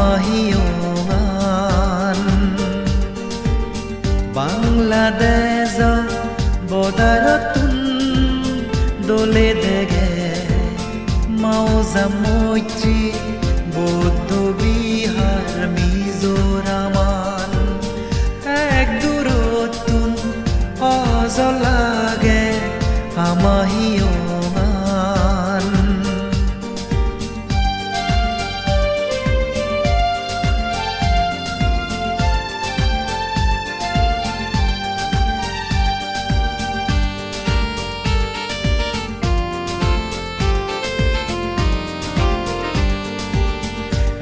mahiyongan Bangladesa bodaratun dole dege mauza mochi বৌদ্ধ বিহার মিজোরামান এক দূরতুন অজ লাগে আমাহিও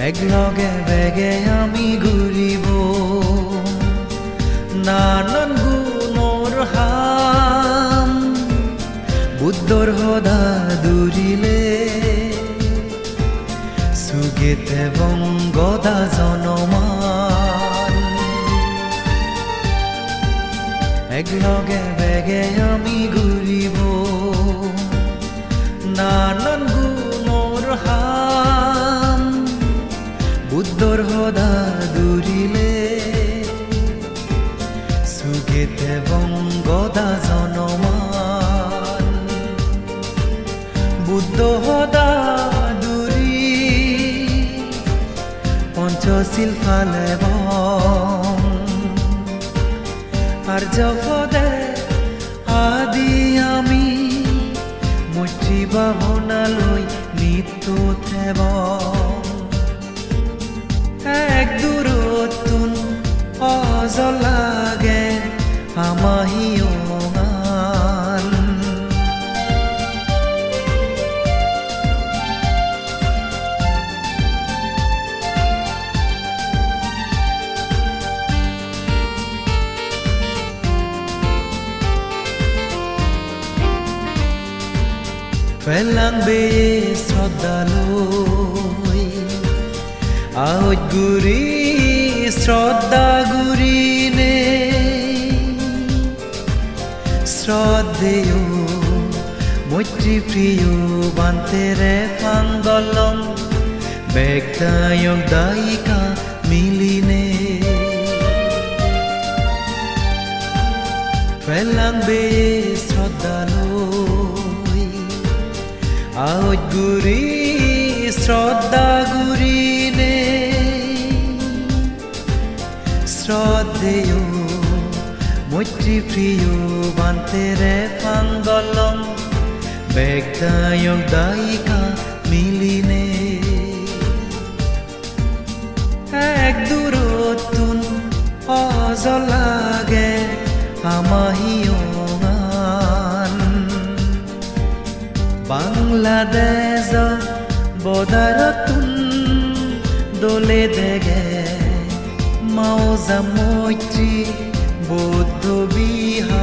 একলগে বেগে আমি ঘূৰিব নানান গুণৰ হাম বুদ্ধৰ সদা দূৰিলে সুগেতে বংগদা জনমান। একলগে বেগে আমি ঘূৰিব নানান বংগদা জনমান। বুদ্ধ সদা দূৰি পঞ্চশীল ফালে আর্যপদে আদি আমি। মৈত্ৰী ভাৱনালৈ নিত্য থেব এক দূৰতোন অজলাগে পেলাং বে শ্ৰদ্ধালৈ আহত গুৰি শ্ৰদ্ধা গুৰিনে শ্ৰদ্ধেয় মৈত্ৰী প্ৰিয় বান্তেৰে পাংগলম বেগদায়ক দায়িকা মিলিনে পেলাং বে শ্ৰদ্ধা গুৰিনে শ্ৰদ্ধেয় মৈত্ৰী প্ৰিয় বান্তেৰে পাংগলম বেগদায়ক দায়িকা মিলিনে এক দূৰতোন অজলাগে আমাহিয়ঙান বাংলাদেশ বদারতুন দোলে দেগে। মাওজা মৈত্রী বৌদ্ধ বিহার।